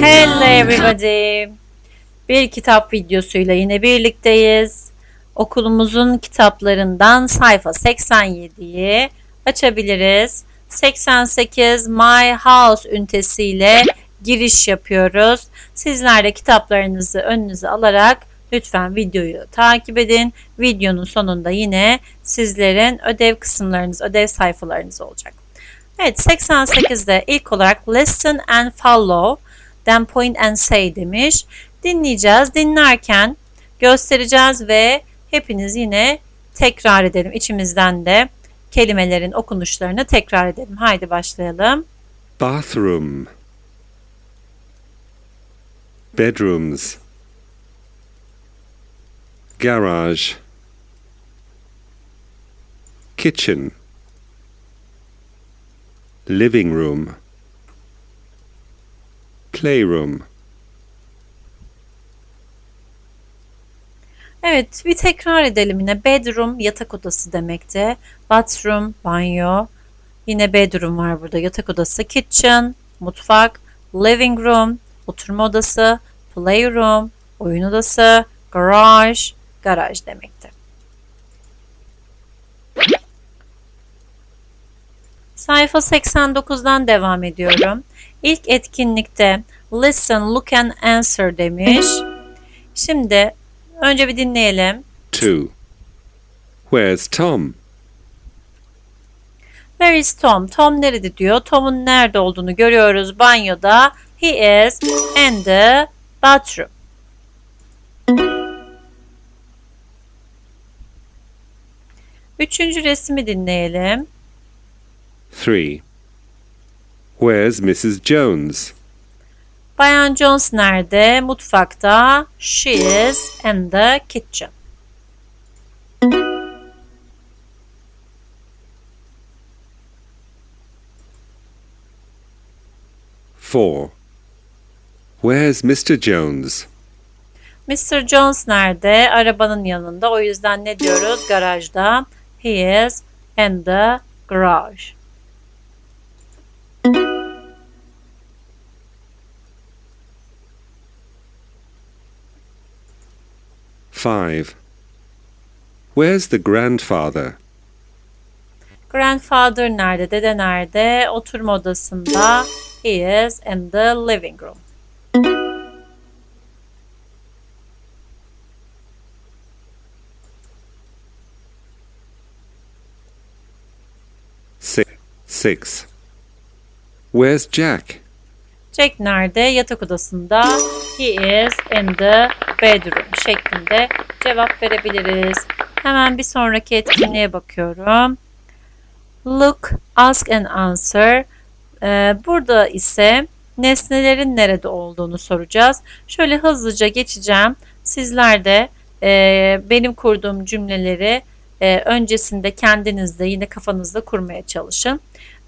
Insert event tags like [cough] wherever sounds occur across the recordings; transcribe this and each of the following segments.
Hello everybody. Bir kitap videosuyla yine birlikteyiz. Okulumuzun kitaplarından sayfa 87'yi açabiliriz. 88 My House ünitesiyle giriş yapıyoruz. Sizler de kitaplarınızı önünüze alarak lütfen videoyu takip edin. Videonun sonunda yine sizlerin ödev kısımlarınız, ödev sayfalarınız olacak. Evet 88'de ilk olarak listen and follow, then point and say demiş. Dinleyeceğiz. Dinlerken göstereceğiz ve hepiniz yine tekrar edelim. İçimizden de kelimelerin okunuşlarını tekrar edelim. Haydi başlayalım. bathroom, bedrooms, garage, kitchen, living room, playroom, Evet bir tekrar edelim yine. Bedroom yatak odası demekti. Bathroom banyo. Yine bedroom var burada yatak odası. Kitchen mutfak. Living room oturma odası. Playroom oyun odası. Garage garaj demekti. Sayfa 89'dan devam ediyorum. İlk etkinlikte listen, look and answer demiş. Şimdi önce bir dinleyelim. two. Where's Tom? Where is Tom? Tom nerede diyor. Tom'un nerede olduğunu görüyoruz banyoda. He is in the bathroom. Üçüncü resmi dinleyelim. Three. Where's Mrs. Jones? Bayan Jones nerede? Mutfakta. She is in the kitchen. Four. Where's Mr. Jones? Mr. Jones nerede? Arabanın yanında. O yüzden ne diyoruz? Garajda. He is in the garage. Five. Where's the grandfather? Grandfather nerede? Dede nerede? Oturma odasında. He is in the living room. Six. Six. Where's Jack? Jack nerede? Yatak odasında. He is in the bedroom şeklinde cevap verebiliriz. Hemen bir sonraki etkinliğe bakıyorum. Look, ask and answer. Ee, burada ise nesnelerin nerede olduğunu soracağız. Şöyle hızlıca geçeceğim. Sizler de e, benim kurduğum cümleleri e, öncesinde kendinizde yine kafanızda kurmaya çalışın.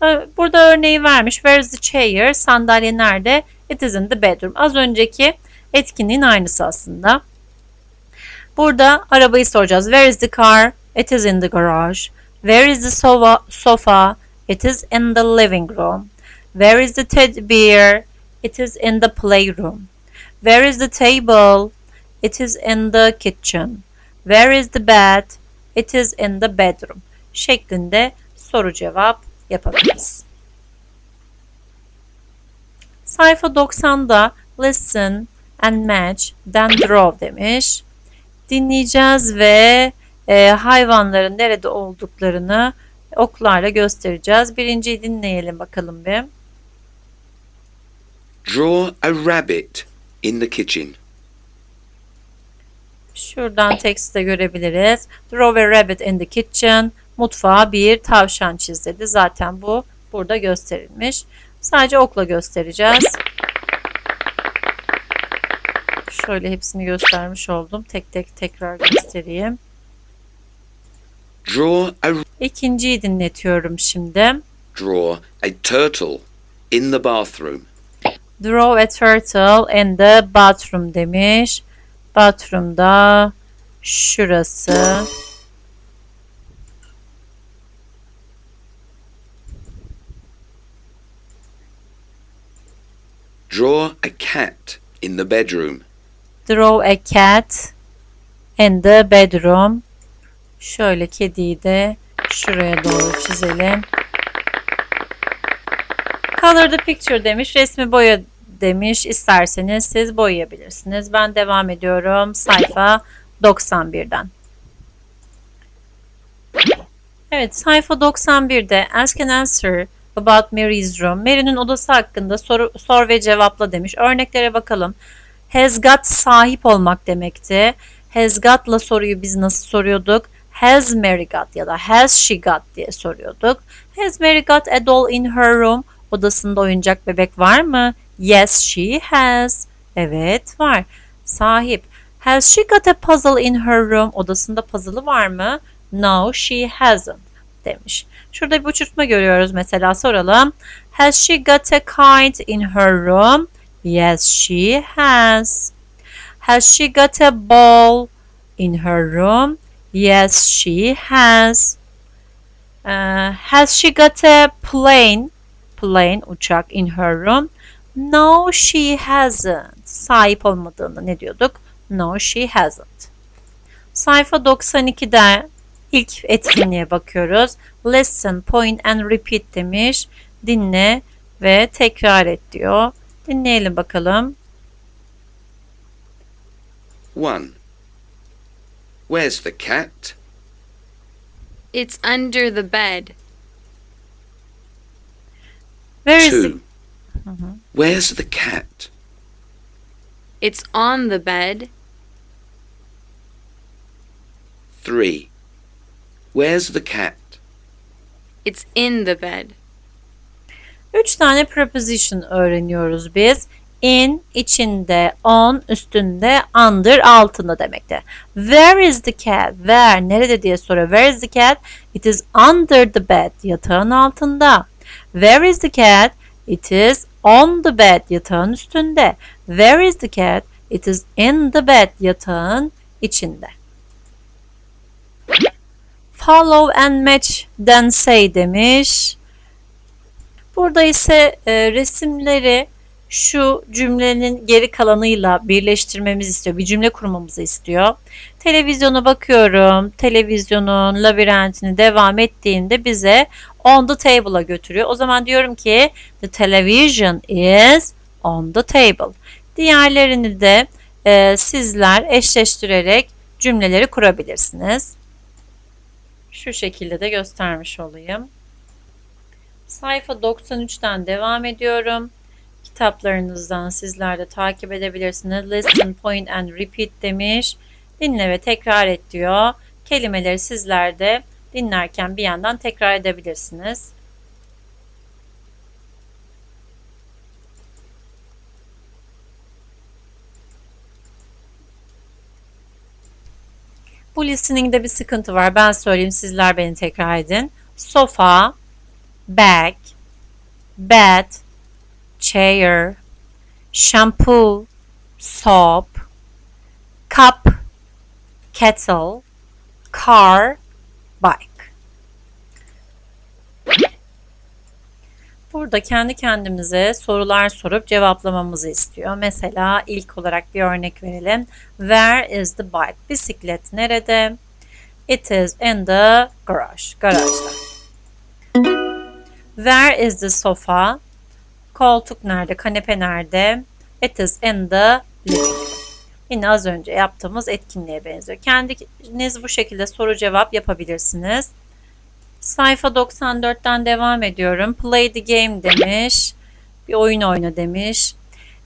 Ee, Burada örneği vermiş. Where is the chair? Sandalye nerede? It is in the bedroom. Az önceki etkinliğin aynısı aslında. Burada arabayı soracağız. Where is the car? It is in the garage. Where is the sofa? sofa? It is in the living room. Where is the teddy bear? It is in the playroom. Where is the table? It is in the kitchen. Where is the bed? It is in the bedroom. Şeklinde soru cevap yapabiliriz. Sayfa 90'da listen and match then draw demiş. Dinleyeceğiz ve e, hayvanların nerede olduklarını oklarla göstereceğiz. Birinciyi dinleyelim bakalım bir. Draw a rabbit in the kitchen. Şuradan tekste görebiliriz. Draw a rabbit in the kitchen. Mutfağa bir tavşan çiz dedi. Zaten bu burada gösterilmiş. Sadece okla göstereceğiz. Şöyle hepsini göstermiş oldum. Tek tek tekrar göstereyim. Draw a İkinciyi dinletiyorum şimdi. draw a turtle in the bathroom. Draw a turtle in the bathroom demiş. Bathroom'da şurası. Draw a cat in the bedroom. Draw a cat in the bedroom. Şöyle kediyi de şuraya doğru çizelim. Color the picture demiş. Resmi boya demiş. İsterseniz siz boyayabilirsiniz. Ben devam ediyorum. Sayfa 91'den. Evet sayfa 91'de ask and answer about Mary's room. Mary'nin odası hakkında soru, sor ve cevapla demiş. Örneklere bakalım. Has got sahip olmak demekti. Has got'la soruyu biz nasıl soruyorduk? Has Mary got ya da has she got diye soruyorduk. Has Mary got a doll in her room? Odasında oyuncak bebek var mı? Yes she has. Evet var. Sahip. Has she got a puzzle in her room? Odasında puzzle'ı var mı? No she hasn't demiş. Şurada bir uçurtma görüyoruz mesela soralım. Has she got a kite in her room? Yes she has. Has she got a ball in her room? Yes she has. Uh, has she got a plane? Plane uçak in her room? No she hasn't. Sahip olmadığını ne diyorduk? No she hasn't. Sayfa 92'de ilk etkinliğe bakıyoruz. Listen, point and repeat demiş. Dinle ve tekrar et diyor. Dinleyelim bakalım. 1. Where's the cat? It's under the bed. Where is the, 2. Where's the cat? It's on the bed. 3. Where's the cat? It's in the bed. Üç tane preposition öğreniyoruz biz. In, içinde, on, üstünde, under, altında demekte. Where is the cat? Where, nerede diye soruyor. Where is the cat? It is under the bed, yatağın altında. Where is the cat? It is on the bed, yatağın üstünde. Where is the cat? It is in the bed, yatağın içinde. Follow and match then say demiş. Burada ise e, resimleri şu cümlenin geri kalanıyla birleştirmemizi istiyor. Bir cümle kurmamızı istiyor. Televizyona bakıyorum. Televizyonun labirentini devam ettiğinde bize on the table'a götürüyor. O zaman diyorum ki the television is on the table. Diğerlerini de e, sizler eşleştirerek cümleleri kurabilirsiniz. Şu şekilde de göstermiş olayım. Sayfa 93'ten devam ediyorum. Kitaplarınızdan sizler de takip edebilirsiniz. Listen, point and repeat demiş. Dinle ve tekrar et diyor. Kelimeleri sizler de dinlerken bir yandan tekrar edebilirsiniz. Bu listening'de bir sıkıntı var. Ben söyleyeyim sizler beni tekrar edin. Sofa, bag, bed, chair, shampoo, soap, cup, kettle, car, bike. Burada kendi kendimize sorular sorup cevaplamamızı istiyor. Mesela ilk olarak bir örnek verelim. Where is the bike? Bisiklet nerede? It is in the garage. Garajda. Where is the sofa? Koltuk nerede? Kanepe nerede? It is in the living. Yine az önce yaptığımız etkinliğe benziyor. Kendiniz bu şekilde soru cevap yapabilirsiniz. Sayfa 94'ten devam ediyorum. Play the game demiş. Bir oyun oyna demiş.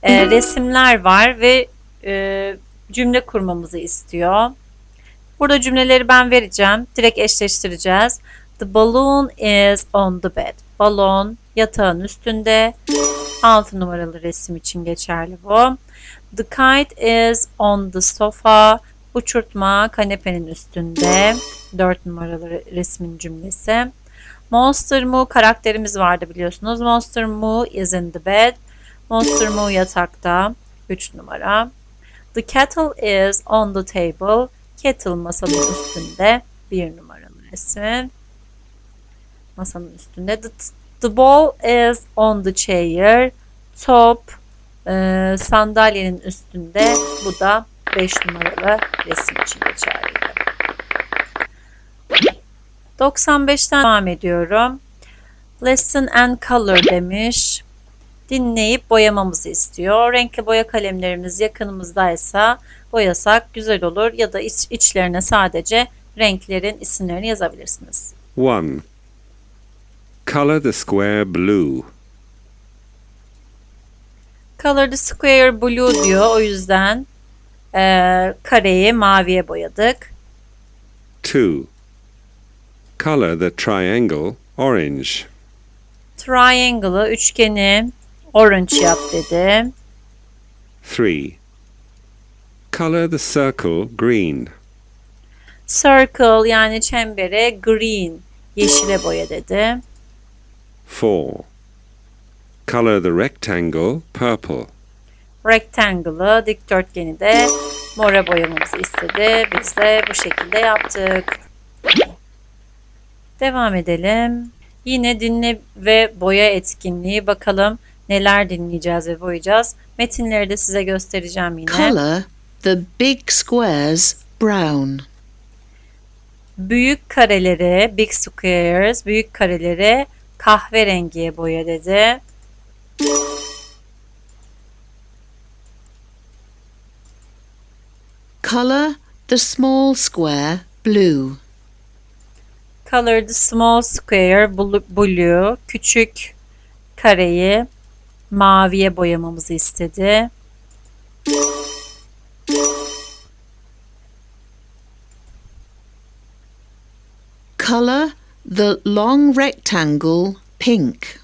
Ee, resimler var ve e, cümle kurmamızı istiyor. Burada cümleleri ben vereceğim. Direkt eşleştireceğiz. The balloon is on the bed. Balon yatağın üstünde. 6 numaralı resim için geçerli bu. The kite is on the sofa. Uçurtma kanepenin üstünde. 4 numaralı resmin cümlesi. Monster Moo karakterimiz vardı biliyorsunuz. Monster Moo is in the bed. Monster Moo yatakta. 3 numara. The kettle is on the table. Kettle masanın üstünde. 1 numaralı resim. Masanın üstünde. The, the ball is on the chair. Top Ee, sandalyenin üstünde bu da 5 numaralı resim için geçerliydi. 95'ten devam ediyorum. Lesson and color demiş. Dinleyip boyamamızı istiyor. Renkli boya kalemlerimiz yakınımızdaysa boyasak güzel olur ya da iç, içlerine sadece renklerin isimlerini yazabilirsiniz. 1. Color the square blue. Color the square blue diyor. O yüzden eee, kareyi maviye boyadık. 2. Color the triangle orange. Triangle'ı, üçgeni orange yap dedi. 3. Color the circle green. Circle yani çembere green, yeşile boya dedi. 4. Color the rectangle purple. Rectangle'ı, dikdörtgeni de mora boyamamızı istedi. Biz de bu şekilde yaptık. Devam edelim. Yine dinle ve boya etkinliği. Bakalım neler dinleyeceğiz ve boyayacağız. Metinleri de size göstereceğim yine. Color the big squares brown. Büyük kareleri, big squares, büyük kareleri kahverengiye boya dedi. Color the small square blue. Color the small square blu- blue, küçük kareyi maviye boyamamızı istedi. Color the long rectangle pink.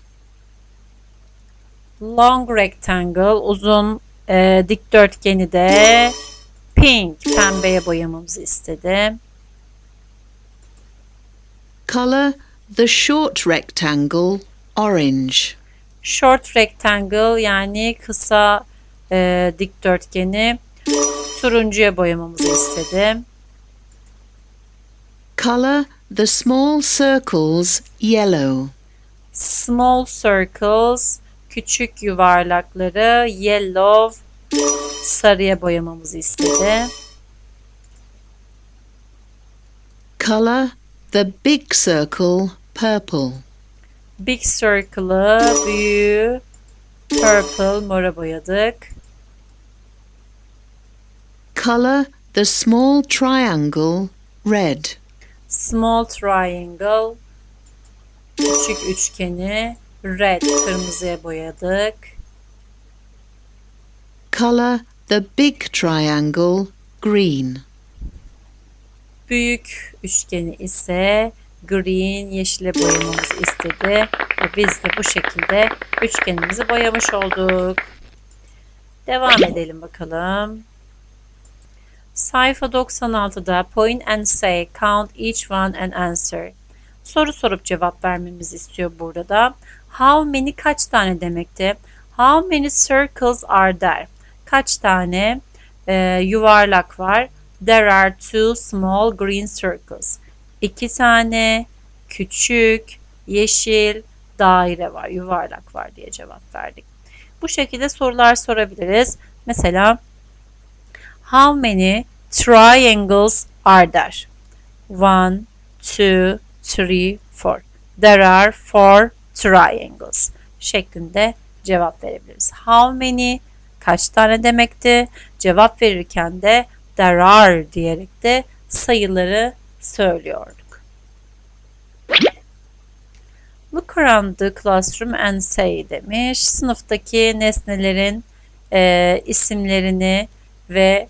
Long rectangle, uzun e, dikdörtgeni de pink, pembeye boyamamızı istedi. Color the short rectangle orange. Short rectangle yani kısa e, dikdörtgeni turuncuya boyamamızı istedi. Color the small circles yellow. Small circles, küçük yuvarlakları yellow, sarıya boyamamızı istedi. Color the big circle purple. Big circle'ı büyüğü purple mora boyadık. Color the small triangle red. Small triangle, küçük üçgeni red kırmızıya boyadık. Color the big triangle green. Büyük üçgeni ise green yeşile boyamamızı istedi. Ve biz de bu şekilde üçgenimizi boyamış olduk. Devam edelim bakalım. Sayfa 96'da point and say, count each one and answer. Soru sorup cevap vermemizi istiyor burada da. How many kaç tane demekti? How many circles are there? Kaç tane e, yuvarlak var? There are two small green circles. İki tane küçük yeşil daire var, yuvarlak var diye cevap verdik. Bu şekilde sorular sorabiliriz. Mesela How many triangles are there? One, two, three, four. There are four triangles şeklinde cevap verebiliriz. How many kaç tane demekti? Cevap verirken de there are diyerek de sayıları söylüyorduk. Look around the classroom and say demiş. Sınıftaki nesnelerin e, isimlerini ve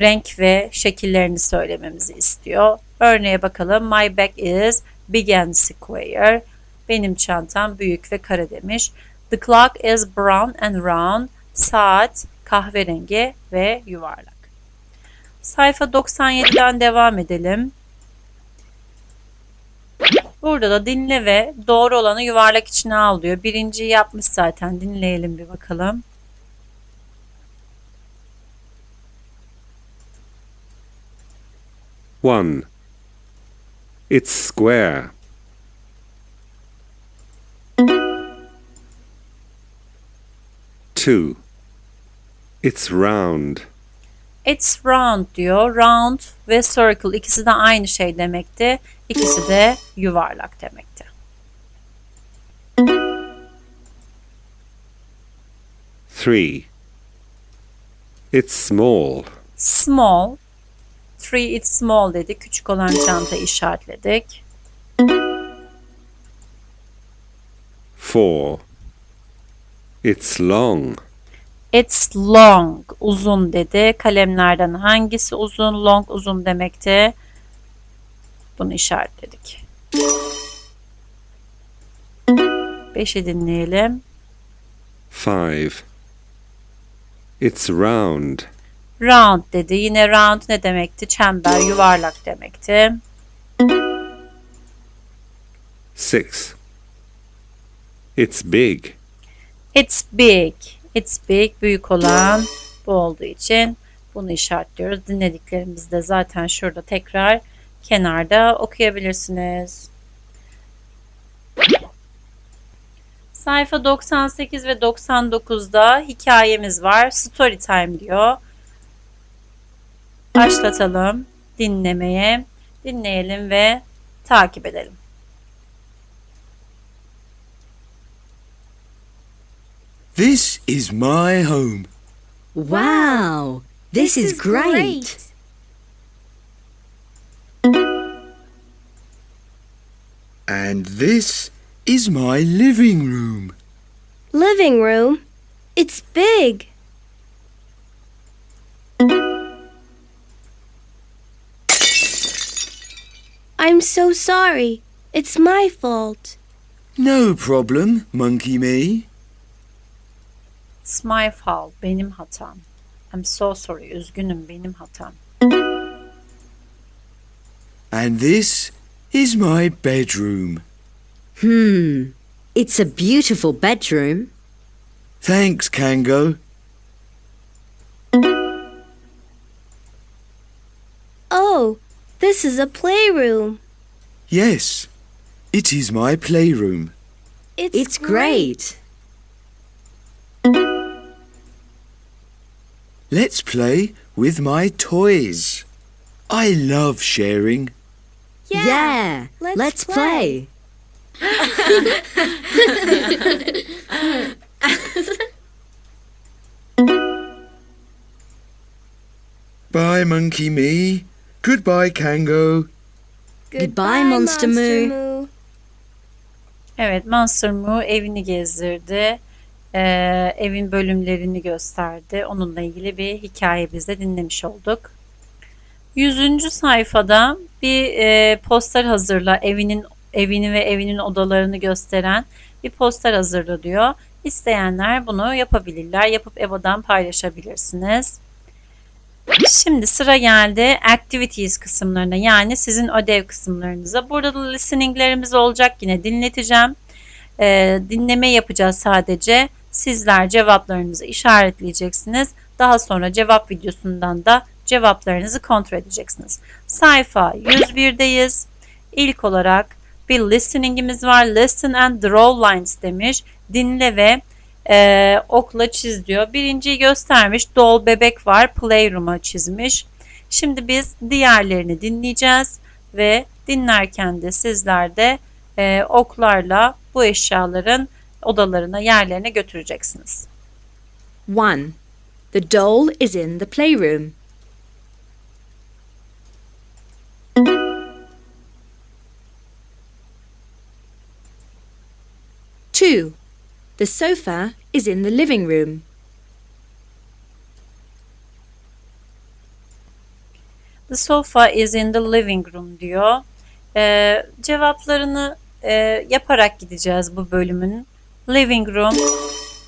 renk ve şekillerini söylememizi istiyor. Örneğe bakalım. My bag is big and square. Benim çantam büyük ve kare demiş. The clock is brown and round. Saat kahverengi ve yuvarlak. Sayfa 97'den devam edelim. Burada da dinle ve doğru olanı yuvarlak içine al diyor. Birinciyi yapmış zaten. Dinleyelim bir bakalım. One. It's square. Two. It's round. It's round diyor. Round ve circle ikisi de aynı şey demekti. İkisi de yuvarlak demekti. Three. It's small. Small. Three it's small dedi. Küçük olan çanta işaretledik. Four. It's long. It's long. Uzun dedi. Kalemlerden hangisi uzun? Long uzun demekti. Bunu işaretledik. Beşi dinleyelim. Five. It's round. Round dedi. Yine round ne demekti? Çember, yuvarlak demekti. Six. It's big. It's big. It's big. Büyük olan bu olduğu için bunu işaretliyoruz. Dinlediklerimizi de zaten şurada tekrar kenarda okuyabilirsiniz. Sayfa 98 ve 99'da hikayemiz var. Story time diyor. Başlatalım dinlemeye. Dinleyelim ve takip edelim. This is my home. Wow, this, is, great. And this is my living room. Living room. It's big. I'm so sorry. It's my fault. No problem, Monkey Me. It's my fault. Benim hatam. I'm so sorry. Üzgünüm. Benim hatam. And this is my bedroom. Hmm, it's a beautiful bedroom. Thanks, Kango. Oh, this is a playroom. Yes, it is my playroom. It's, It's great. Let's play with my toys. I love sharing. Yeah. let's, let's play. [laughs] Bye, Monkey Me. Goodbye, Kango. Goodbye, Monster Moo. Evet, Monster Moo evini gezdirdi. Ee, evin bölümlerini gösterdi. Onunla ilgili bir hikaye biz de dinlemiş olduk. 100. sayfada bir e, poster hazırla. Evinin evini ve evinin odalarını gösteren bir poster hazırla diyor. İsteyenler bunu yapabilirler. Yapıp EBA'dan paylaşabilirsiniz. Şimdi sıra geldi activities kısımlarına yani sizin ödev kısımlarınıza. Burada da listeninglerimiz olacak yine dinleteceğim. Ee, dinleme yapacağız sadece. Sizler cevaplarınızı işaretleyeceksiniz. Daha sonra cevap videosundan da cevaplarınızı kontrol edeceksiniz. Sayfa 101'deyiz. İlk olarak bir listeningimiz var. Listen and draw lines demiş. Dinle ve e, okla çiz diyor. Birinciyi göstermiş. Doll bebek var. Playroom'a çizmiş. Şimdi biz diğerlerini dinleyeceğiz ve dinlerken de sizler de e, oklarla bu eşyaların odalarına, yerlerine götüreceksiniz. 1. The doll is in the playroom. Two. The sofa is in the living room. The sofa is in the living room diyor. Ee, cevaplarını e, yaparak gideceğiz bu bölümün. Living room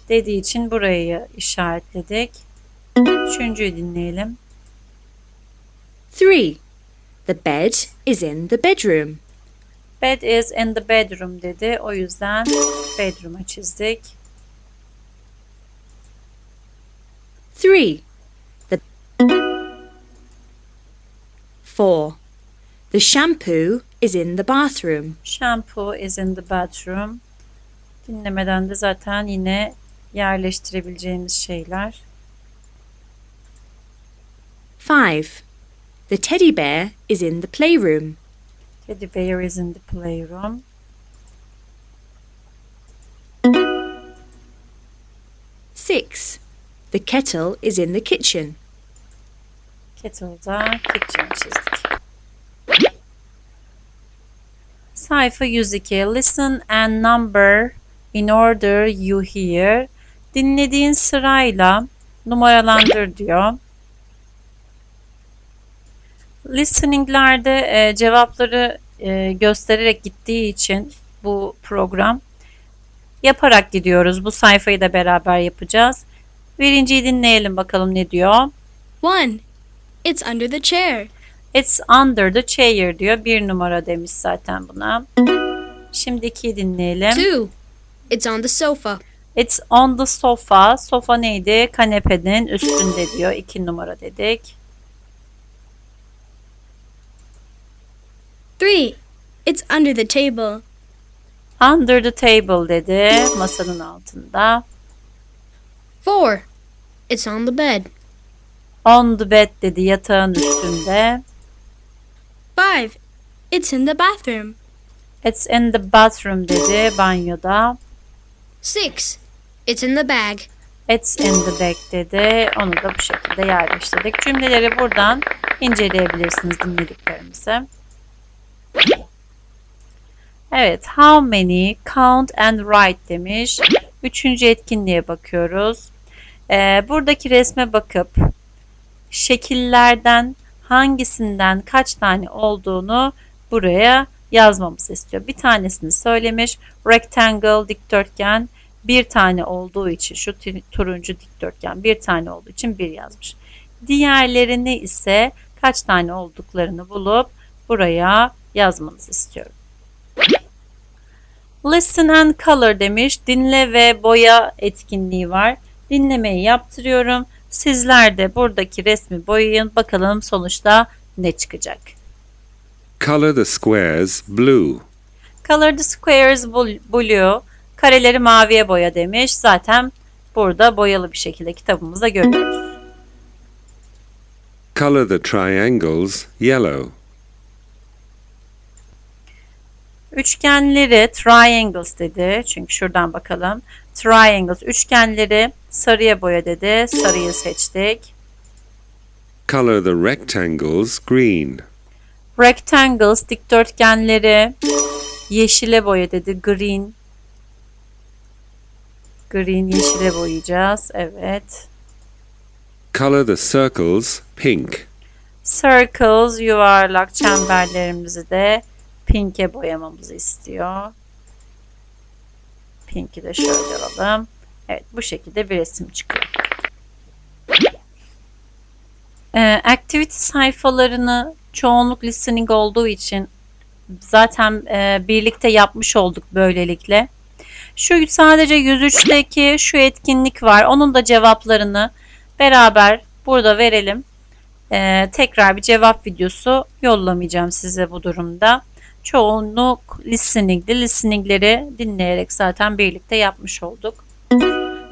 dediği için burayı işaretledik. Üçüncüyü dinleyelim. Three. The bed is in the bedroom. Bed is in the bedroom dedi. O yüzden bedroom'a çizdik. Three. The Four. The shampoo is in the bathroom. Shampoo is in the bathroom. Dinlemeden de zaten yine yerleştirebileceğimiz şeyler. 5. The teddy bear is in the playroom. Teddy bear is in the playroom. Six. The kettle is in the kitchen. Kettle'da kitchen çizdik. Sayfa 102. Listen and number in order you hear. Dinlediğin sırayla numaralandır diyor. Listeninglerde e, cevapları e, göstererek gittiği için bu program yaparak gidiyoruz. Bu sayfayı da beraber yapacağız. Birinciyi dinleyelim bakalım ne diyor. One. It's under the chair. It's under the chair diyor. Bir numara demiş zaten buna. Şimdi ikiyi dinleyelim. Two. It's on the sofa. It's on the sofa. Sofa neydi? Kanepenin üstünde diyor. İki numara dedik. Three. It's under the table. Under the table dedi. Masanın altında. Four. It's on the bed. On the bed dedi. Yatağın üstünde. Five. It's in the bathroom. It's in the bathroom dedi. Banyoda. Six. It's in the bag. It's in the bag dedi. Onu da bu şekilde yerleştirdik. Cümleleri buradan inceleyebilirsiniz dinlediklerimizi. Evet, how many, count and write demiş. Üçüncü etkinliğe bakıyoruz. Ee, buradaki resme bakıp şekillerden hangisinden kaç tane olduğunu buraya yazmamızı istiyor. Bir tanesini söylemiş. Rectangle, dikdörtgen bir tane olduğu için şu turuncu dikdörtgen bir tane olduğu için bir yazmış. Diğerlerini ise kaç tane olduklarını bulup buraya yazmanızı istiyorum. Listen and color demiş. Dinle ve boya etkinliği var. Dinlemeyi yaptırıyorum. Sizler de buradaki resmi boyayın. Bakalım sonuçta ne çıkacak. Color the squares blue. Color the squares blue. Kareleri maviye boya demiş. Zaten burada boyalı bir şekilde kitabımızda görüyoruz. Color the triangles yellow. Üçgenleri triangles dedi. Çünkü şuradan bakalım. Triangles üçgenleri sarıya boya dedi. Sarıyı seçtik. Color the rectangles green. Rectangles dikdörtgenleri yeşile boya dedi. Green. Green yeşile boyayacağız. Evet. Color the circles pink. Circles yuvarlak çemberlerimizi de pink'e boyamamızı istiyor. Pink'i de şöyle alalım. Evet bu şekilde bir resim çıkıyor. Ee, activity sayfalarını çoğunluk listening olduğu için zaten e, birlikte yapmış olduk böylelikle. Şu sadece 103'teki şu etkinlik var. Onun da cevaplarını beraber burada verelim. Ee, tekrar bir cevap videosu yollamayacağım size bu durumda. Çoğunluk listening'di. Listening'leri dinleyerek zaten birlikte yapmış olduk.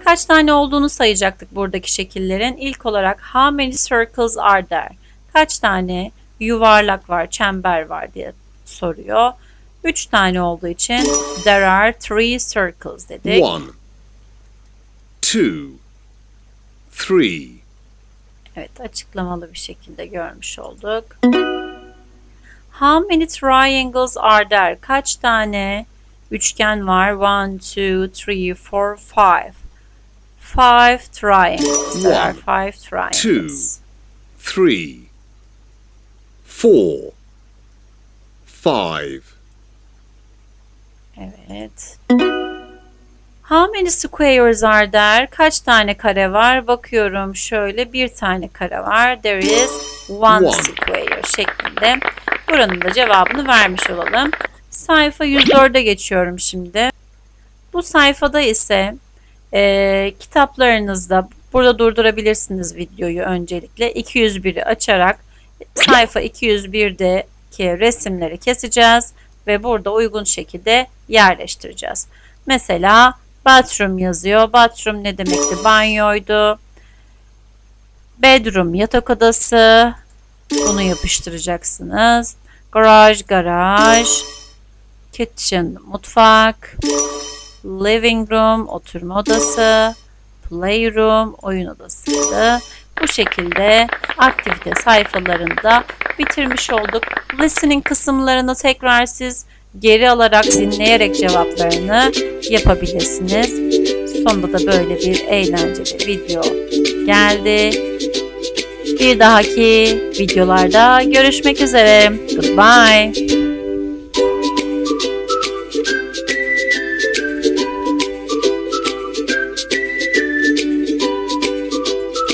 Kaç tane olduğunu sayacaktık buradaki şekillerin. İlk olarak how many circles are there? Kaç tane yuvarlak var, çember var diye soruyor. 3 tane olduğu için there are three circles dedik. One, two, three, Evet, açıklamalı bir şekilde görmüş olduk. How many triangles are there? Kaç tane üçgen var? One, two, three, four, five. Five triangles. There are five triangles. three, four, five, Evet. How many squares are there? Kaç tane kare var? Bakıyorum şöyle bir tane kare var. There is one, One. square şeklinde. Buranın da cevabını vermiş olalım. Sayfa 104'e geçiyorum şimdi. Bu sayfada ise e, kitaplarınızda burada durdurabilirsiniz videoyu öncelikle. 201'i açarak sayfa 201'deki resimleri keseceğiz ve burada uygun şekilde yerleştireceğiz. Mesela bathroom yazıyor. Bathroom ne demekti? Banyoydu. Bedroom yatak odası. Bunu yapıştıracaksınız. Garaj garaj. Kitchen mutfak. Living room oturma odası. Playroom oyun odasıydı. Bu şekilde aktivite sayfalarında bitirmiş olduk. Listening kısımlarını tekrar siz geri alarak dinleyerek cevaplarını yapabilirsiniz. Sonunda da böyle bir eğlenceli video geldi. Bir dahaki videolarda görüşmek üzere. Goodbye.